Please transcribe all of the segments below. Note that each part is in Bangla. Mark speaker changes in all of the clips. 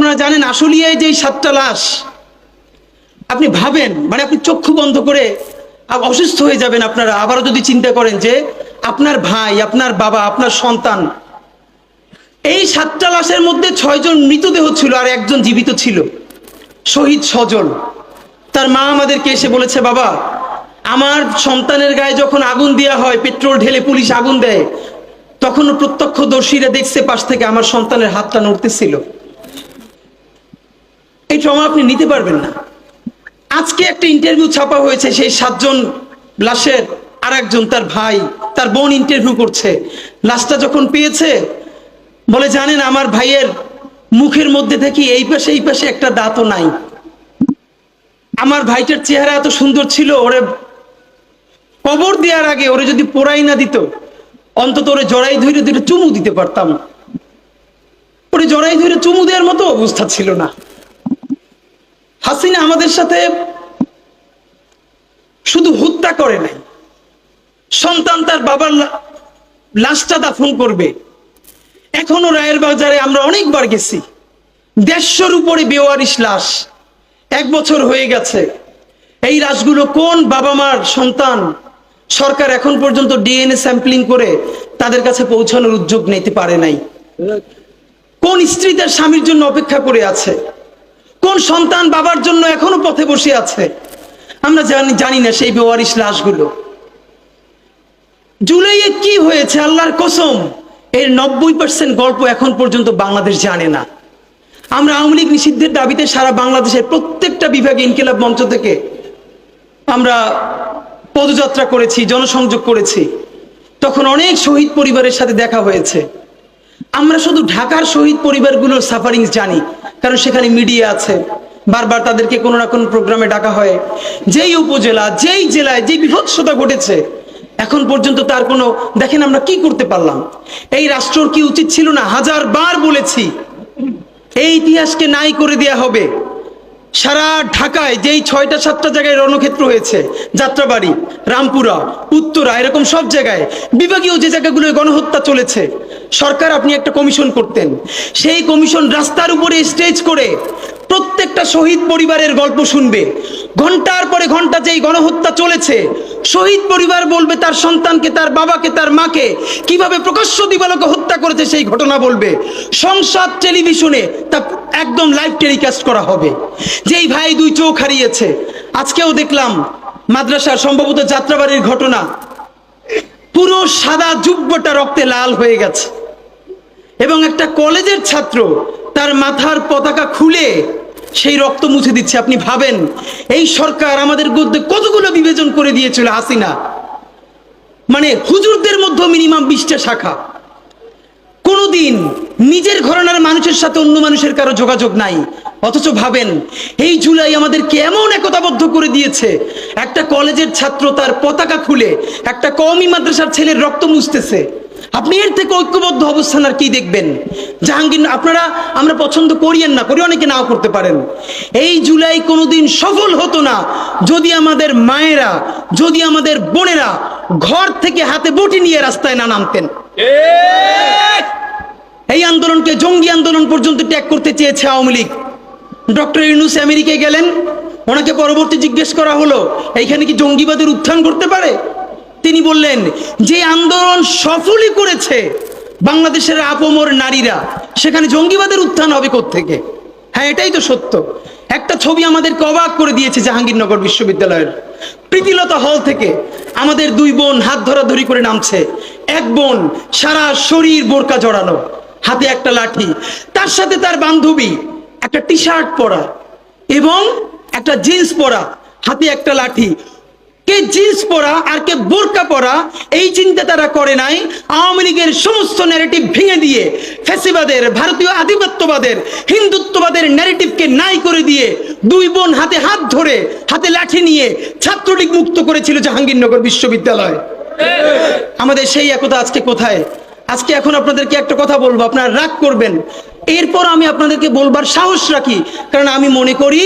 Speaker 1: আপনারা জানেন আশুলিয়ায় যে সাতটা লাশ, আপনি ভাবেন মানে আপনি চক্ষু বন্ধ করে অসুস্থ হয়ে যাবেন আপনারা। আবারও যদি চিন্তা করেন যে আপনার ভাই, আপনার বাবা, আপনার সন্তান, এই সাতটা লাশের মধ্যে ছয়জন মৃতদেহ ছিল আর একজন জীবিত ছিল, শহীদ স্বজন। তার মা আমাদেরকে এসে বলেছে, বাবা, আমার সন্তানের গায়ে যখন আগুন দেওয়া হয়, পেট্রোল ঢেলে পুলিশ আগুন দেয়, তখন প্রত্যক্ষদর্শীরা দেখছে পাশ থেকে আমার সন্তানের হাতটা নড়তেছিল। এই ট্রমা আপনি নিতে পারবেন না। আজকে একটা ইন্টারভিউ ছাপা হয়েছে, সেই সাতজন লাশের আর একজন তার ভাই, তার বোন ইন্টারভিউ করছে। লাশটা যখন পেয়েছে, বলে, জানেন, আমার ভাইয়ের মুখের মধ্যে থেকে এই পাশে এই পাশে একটা দাঁতও নাই। আমার ভাইটার চেহারা এত সুন্দর ছিল, ওরে কবর দেওয়ার আগে ওরে যদি পোড়াই না দিত, অন্তত ওরে জড়াই ধরে ধরে চুমু দিতে পারতাম। ওরে জড়াই ধরে চুমু দেওয়ার মতো অবস্থা ছিল না। হাসিনা আমাদের সাথে শুধু হত্যা করে নাই। সন্তান তার বাবার লাশটা দাফন করবে। এখনও রায়ের বাজারে আমরা অনেকবার গেছি। দেড়শোর উপরে বেওয়ারিশ লাশ। এক বছর হয়ে গেছে। এই লাশগুলো কোন বাবা মার সন্তান? সরকার এখন পর্যন্ত ডিএনএ স্যাম্পলিং করে তাদের কাছে পৌঁছানোর উদ্যোগ নিতে পারে নাই। কোন স্ত্রী তার স্বামীর জন্য অপেক্ষা করে আছে? কোন সন্তান বাবার জন্য এখনও পথে বসে আছে? আমরা জানি জানি না সেই বেওয়ারিশ লাশগুলো। জুলাইয়ে কি হয়েছে? আল্লাহর কসম, এর নব্বই পার্সেন্ট গল্প এখন পর্যন্ত বাংলাদেশ জানে না। আমরা আওয়ামী লীগ নিষিদ্ধের দাবিতে সারা বাংলাদেশের প্রত্যেকটা বিভাগে ইনকিলাব মঞ্চ থেকে আমরা পদযাত্রা করেছি, জনসংযোগ করেছি। তখন অনেক শহীদ পরিবারের সাথে দেখা হয়েছে। আমরা শুধু ঢাকার শহীদ পরিবারগুলোর সাফারিং জানি। কারণ সেখানে মিডিয়া আছে। বারবার তাদেরকে কোনো না কোনো প্রোগ্রামে ডাকা হয়। যেই উপজেলা, যেই জেলায় যে বিভৎসতা ঘটেছে, এখন পর্যন্ত তার কোনো, দেখেন আমরা কি করতে পারলাম? এই রাষ্ট্রর কি উচিত ছিল না? হাজার বার বলেছি, এই ইতিহাসকে নাই করে দেয়া হবে। সারা ঢাকায় যেই ছয়টা, সাতটা জায়গায় রণক্ষেত্র হয়েছে, যাত্রাবাড়ি, রামপুরা, উত্তরা, এরকম সব জায়গায়, বিভাগীয় যে জায়গাগুলোয় গণহত্যা চলেছে সরকার আপনি একটা কমিশন করতেন। সেই কমিশন রাস্তার উপরে স্টেজ করে প্রত্যেকটা শহীদ পরিবারের গল্প শুনবে। ঘণ্টার পরে ঘণ্টা যেই গণহত্যা চলেছে, শহীদ পরিবার বলবে তার সন্তানকে, তার বাবাকে, তার মাকে, কীভাবে প্রকাশ্য দিবালোকে হত্যা করেছে সেই ঘটনা বলবে। সংসদ টেলিভিশনে তা একদম লাইভ টেলিকাস্ট করা হবে। যেই ভাই দুই চোখ হারিয়েছে, আজকেও দেখলাম মাদ্রাসার সম্ভবত যাত্রাবাড়ির ঘটনা পুরো সাদা জুব্বটা রক্তে লাল হয়ে গেছে। এবং একটা কলেজের ছাত্র তার মাথার পতাকা খুলে সেই রক্ত মুছে দিচ্ছে। আপনি ভাবেন, এই সরকার আমাদের মধ্যে কতগুলো বিবেচন করে দিয়েছিল হাসিনা? মানে হুজুরদের মধ্যে মিনিমাম বিশটা শাখা। কোনোদিন নিজের ঘরনার মানুষের সাথে অন্য মানুষের কারও যোগাযোগ নাই। অথচ ভাবেন, এই জুলাই আমাদেরকে এমন একতাবদ্ধ করে দিয়েছে, একটা কলেজের ছাত্র তার পতাকা খুলে একটা কওমি মাদ্রাসার ছেলের রক্ত মুছতেছে। আপনি এর থেকে ঐক্যবদ্ধ অবস্থান আর কি দেখবেন? জাহাঙ্গীর আপনারা আমরা পছন্দ করিয়েন না করি অনেকে নাও করতে পারেন। এই জুলাই কোনোদিন সফল হতো না। যদি আমাদের মায়েরা যদি আমাদের বোনেরা ঘর থেকে হাতে বটি নিয়ে রাস্তায় না নামতেন। এই আন্দোলনকে জঙ্গি আন্দোলন পর্যন্ত ত্যাগ করতে চেয়েছে আওয়ামী লীগ। ডক্টর ইউনুস আমেরিকায় গেলেন। ওনাকে পরবর্তী জিজ্ঞেস করা হলো এইখানে কি জঙ্গিবাদের উত্থান করতে পারে? তিনি বললেন, যে আন্দোলন সফলই করেছে বাংলাদেশের আপমর নারীরা, সেখানে জঙ্গিবাদের উত্থান হবে থেকে হ্যাঁ এটাই তো সত্য। একটা ছবি আমাদেরকে অবাক করে দিয়েছে জাহাঙ্গীরনগর বিশ্ববিদ্যালয়ের। প্রীতিলতা হল থেকে আমাদের দুই বোন হাত ধরাধরি করে নামছে। এক বোন সারা শরীর বোরকা জড়ানো হাতে একটা লাঠি, তার সাথে তার বান্ধবী একটা টি শার্ট পরা এবং একটা জিন্স পরা, হাতে একটা লাঠি কে জিন্স পরা আর কে বোরকা পরা, এই চিন্তা তারা করে নাই। আওয়ামী লীগের সমস্ত ন্যারেটিভ ভেঙে দিয়ে ফ্যাসিবাদের, ভারতীয় আধিপত্যবাদের, হিন্দুত্ববাদের ন্যারেটিভকে নাই করে দিয়ে দুই বোন হাতে হাত ধরে, হাতে লাঠি নিয়ে ছাত্রলীগ মুক্ত করেছিল জাহাঙ্গীরনগর বিশ্ববিদ্যালয়। আমাদের সেই একতা আজকে কোথায়? আজকে এখন আপনাদেরকে একটা কথা বলব, আপনারা রাগ করবেন। এরপর আমি আপনাদেরকে বলবার সাহস রাখি, কারণ আমি মনে করি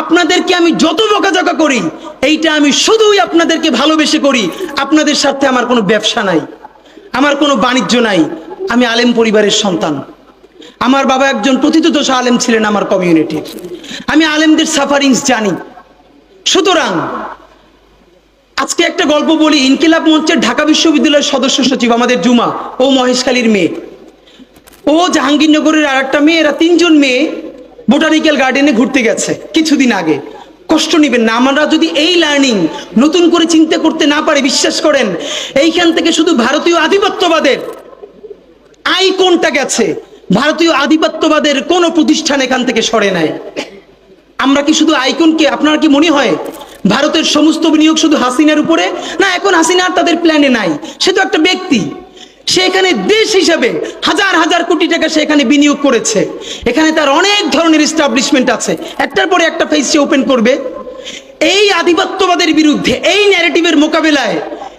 Speaker 1: আপনাদেরকে আমি যত বকাঝকা করি, এইটা আমি শুধুই আপনাদেরকে ভালোবেসে করি। আপনাদের সাথে আমার কোনো ব্যবসা নাই, আমার কোনো বাণিজ্য নাই, আমি আলেম পরিবারের সন্তান। আমার বাবা একজন প্রথিতদোষ আলেম ছিলেন আমার কমিউনিটির আমি আলেমদের সাফারিংস জানি। সুতরাং, আজকে একটা গল্প বলি, ইনকিলাব মঞ্চের ঢাকা বিশ্ববিদ্যালয়ের সদস্য সচিব আমাদের জুমা ও মহেশখালীর মেয়ে। ও জাহাঙ্গীরনগরের আর একটা মেয়ে, এরা তিনজন মেয়ে। বোটানিক্যাল গার্ডেনে ঘুরতে গেছে কিছুদিন আগে। কষ্ট নেবেন না, আমরা যদি এই লার্নিং নতুন করে চিন্তা করতে না পারে, বিশ্বাস করেন, এইখান থেকে শুধু ভারতীয় আধিপত্যবাদের আইকনটা গেছে। ভারতীয় আধিপত্যবাদের কোনো প্রতিষ্ঠান এখান থেকে সরে নেয় আমরা কি শুধু আইকনকে, আপনার কি মনে হয় ভারতের সমস্ত বিনিয়োগ শুধু হাসিনার উপরে? না, এখন হাসিনা আর তাদের প্ল্যানে নাই। সে তো একটা ব্যক্তি। সে এখানে দেশ হিসাবে হাজার হাজার কোটি টাকা সেখানে বিনিয়োগ করেছে। এখানে তার অনেক ধরনের এস্টাবলিশমেন্ট আছে। একটার পরে একটা ফেস ওপেন করবে। এই আধিপত্যবাদের বিরুদ্ধে, এই ন্যারেটিভের মোকাবেলায়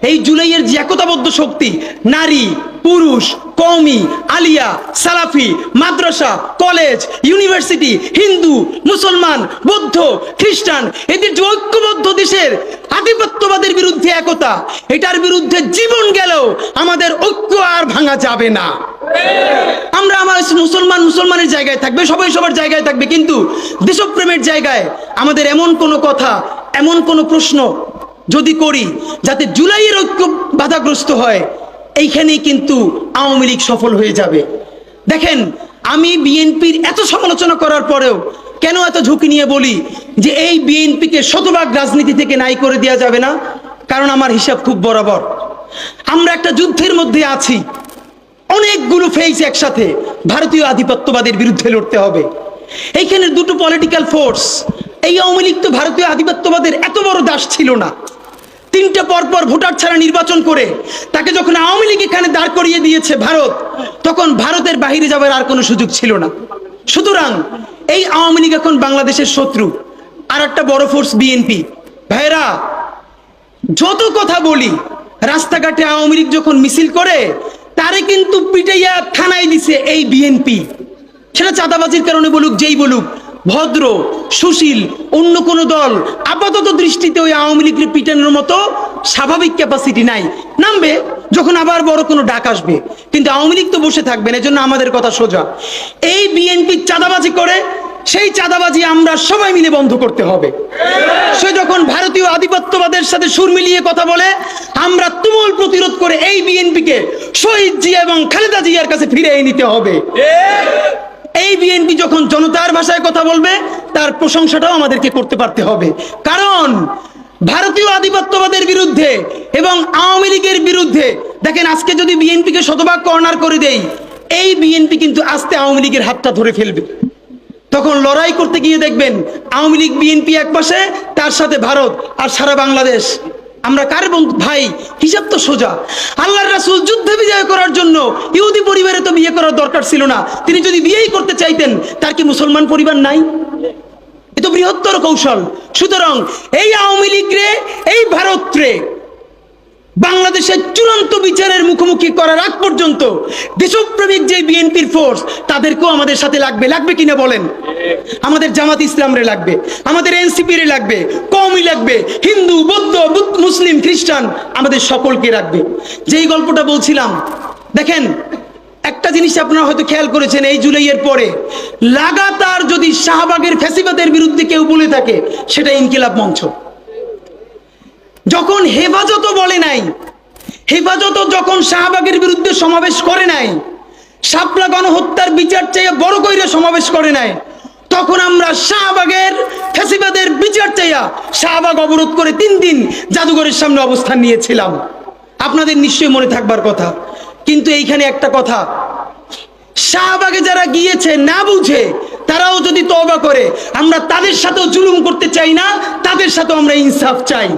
Speaker 1: এই জুলাইয়ের যে একতাবদ্ধ শক্তি, নারী, পুরুষ, কওমি, আলিয়া, সালাফি, মাদ্রাসা, কলেজ, ইউনিভার্সিটি, হিন্দু, মুসলমান, বৌদ্ধ, খ্রিস্টান, এদের যে ঐক্যবদ্ধ দেশের আধিপত্যবাদের বিরুদ্ধে একতা, এটার বিরুদ্ধে জীবন গেলেও আমাদের ঐক্য আর ভাঙা যাবে না। আমরা আমার মুসলমান মুসলমানের জায়গায় থাকবে, সবাই সবার জায়গায় থাকবে, কিন্তু দেশপ্রেমের জায়গায় আমাদের এমন কোনো কথা, এমন কোনো প্রশ্ন যদি করি, যাতে জুলাইয়ের ঐক্য বাধাগ্রস্ত হয়, এইখানেই কিন্তু আওয়ামী লীগ সফল হয়ে যাবে। দেখেন, আমি বিএনপির এত সমালোচনা করার পরেও কেন এত ঝুঁকি নিয়ে বলি যে এই বিএনপিকে শতভাগ রাজনীতি থেকে নাই করে দেওয়া যাবে না? কারণ আমার হিসাব খুব বরাবর। আমরা একটা যুদ্ধের মধ্যে আছি। অনেকগুলো ফেস একসাথে ভারতীয় আধিপত্যবাদের বিরুদ্ধে লড়তে হবে। এইখানে দুটো পলিটিক্যাল ফোর্স এই আওয়ামী লীগ তো ভারতীয় আধিপত্যবাদের এত বড় দাস ছিল না। তিনটা ভোটার ছাড়া নির্বাচন করে তাকে যখন আওয়ামী লীগ এখানে দাঁড় করিয়ে দিয়েছে ভারত, তখন ভারতের বাহিরে যাবার আর কোনো সুযোগ ছিল না। সুতরাং এই আওয়ামী লীগ এখন বাংলাদেশের শত্রু আর একটা বড় ফোর্স বিএনপি ভাইরা যত কথা বলি, রাস্তাঘাটে আওয়ামী লীগ যখন মিছিল করে, তারে কিন্তু পিটাইয়া থানায় দিছে এই বিএনপি সেটা চাঁদাবাজির কারণে বলুক, যেই বলুক, ভদ্র, সুশীল, অন্য কোন দল আপাতত দৃষ্টিতে ওই আওয়ামী লীগের পিটানোর মতো স্বাভাবিক ক্যাপাসিটি নাই। নামবে, যখন আবার বড় কোনো ডাক আসবে। কিন্তু আওয়ামী লীগ তো বসে থাকবেন এজন্য আমাদের কথা সোজা। এই বিএনপি চাঁদাবাজি করে, সেই চাঁদাবাজি আমরা সবাই মিলে বন্ধ করতে হবে। সে যখন ভারতীয় আধিপত্যবাদের সাথে সুর মিলিয়ে কথা বলে, আমরা তুমুল প্রতিরোধ করে এই বিএনপিকে শহীদ জিয়া এবং খালেদা জিয়ার কাছে ফিরে নিতে হবে। এই বিএনপি যখন জনতার ভাষায় কথা বলবে, তার প্রশংসাটাও আমাদেরকে করতে পারতে হবে। কারণ ভারতীয় আধিপত্যবাদের বিরুদ্ধে এবং আওয়ামী লীগের বিরুদ্ধে, দেখেন আজকে যদি বিএনপিকে শতভাগ কর্নার করে দেই, এই বিএনপি কিন্তু আস্তে আওয়ামী লীগের হাতটা ধরে ফেলবে। তখন লড়াই করতে গিয়ে দেখবেন আওয়ামী লীগ বিএনপি এক পাশে, তার সাথে ভারত আর সারা বাংলাদেশ। আমরা কার ভাই, হিসাব তো সোজা। আল্লাহর রাসূল যুদ্ধে বিজয় করার জন্য ইহুদি পরিবারে তো বিয়ে করার দরকার ছিল না। তিনি যদি বিয়েই করতে চাইতেন, তার কি মুসলমান পরিবার নাই? বৃহত্তর কৌশল। সুতরাং এই আওয়ামী লীগ রে এই ভারত রে বাংলাদেশের চূড়ান্ত বিচারের মুখোমুখি করার আগ পর্যন্ত দেশপ্রেমিক যে বিএনপির ফোর্স তাদেরকেও আমাদের সাথে লাগবে। লাগবে কিনা বলেন? আমাদের জামাত ইসলামরে লাগবে আমাদের এনসিপি রে লাগবে কমই লাগবে হিন্দু বৌদ্ধ বুদ্ধ, মুসলিম খ্রিস্টান আমাদের সকলকে রাখবে যেই গল্পটা বলছিলাম দেখেন একটা জিনিস আপনারা হয়তো খেয়াল করেছেন এই জুলাইয়ের পরে, লাগাতার যদি শাহবাগের ফ্যাসিবাদের বিরুদ্ধে কেউ বলে থাকে, সেটা ইনকিলাব মঞ্চ। যখন হেফাজত বলে নাই, হেফাজত যখন শাহবাগের বিরুদ্ধে সমাবেশ করে নাই, শাপলা গণহত্যার বিচার চাইয়া বড় কইরে সমাবেশ করে নাই, তখন আমরা শাহবাগের ফেসিবাদের বিচার চাইয়া শাহবাগ অবরোধ করে তিন দিন জাদুঘরের সামনে অবস্থান নিয়েছিলাম। আপনাদের নিশ্চয়ই মনে থাকবার কথা। কিন্তু এইখানে একটা কথা। শাহবাগে যারা গিয়েছে, না বুঝে, তারাও যদি তওবা করে, আমরা তাদের সাথেও জুলুম করতে চাই না, তাদের সাথেও আমরা ইনসাফ চাই।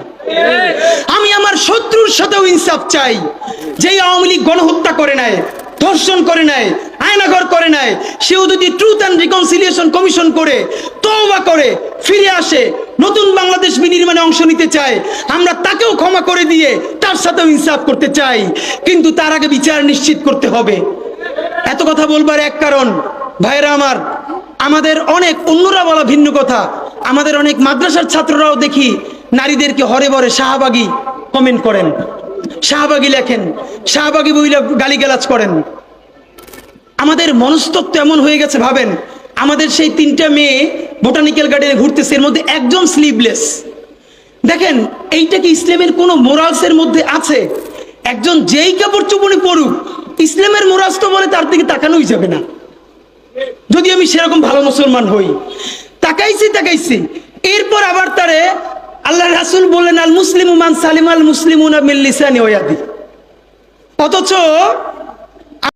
Speaker 1: আমি আমার শত্রুর সাথেও ইনসাফ চাই। যেই আওয়ামী লীগ গণহত্যা করে নেয় ধর্ষণ করে নেয় আয়নাঘর করে নেয় সেও যদি ট্রুথ অ্যান্ড রিকনসিলিয়েশন কমিশন করে, তওবা করে, ফিরে আসে, নতুন বাংলাদেশ বিনির্মাণে অংশ নিতে চায়, আমরা তাকেও ক্ষমা করে দিয়ে তার সাথেও ইনসাফ করতে চাই, কিন্তু তার আগে বিচার নিশ্চিত করতে হবে। এত কথা বলবার এক কারণ ভাইরা আমার, আমাদের অনেক, অন্যরা বলা ভিন্ন কথা। আমাদের অনেক মাদ্রাসার ছাত্ররাও দেখি, নারীদেরকে হরে বরে শাহবাগি কমেন্ট করেন। শাহবাগি লেখেন, শাহবাগি বইলে গালিগালাজ করেন। আমাদের মনস্তত্ব এমন হয়ে গেছে, ভাবেন। আমাদের সেই তিনটা মেয়ে বোটানিক্যাল গার্ডেনে ঘুরতেছে, এর মধ্যে একজন স্লিভলেস দেখেন এইটা কি ইসলামের কোনো মোরালসের মধ্যে আছে? একজন যেই কাপড় চুপনি পড়ুক ইসলামের মোরালস তো বলে তার দিকে তাকানোই যাবে না। যদি আমি সেরকম ভালো মুসলমান হই। তাকাইছি তাকাইছি। এরপর আবার তারে আল্লাহ রাসুল বললেন, আল মুসলিম মান সালিম আল মুসলিম অথচ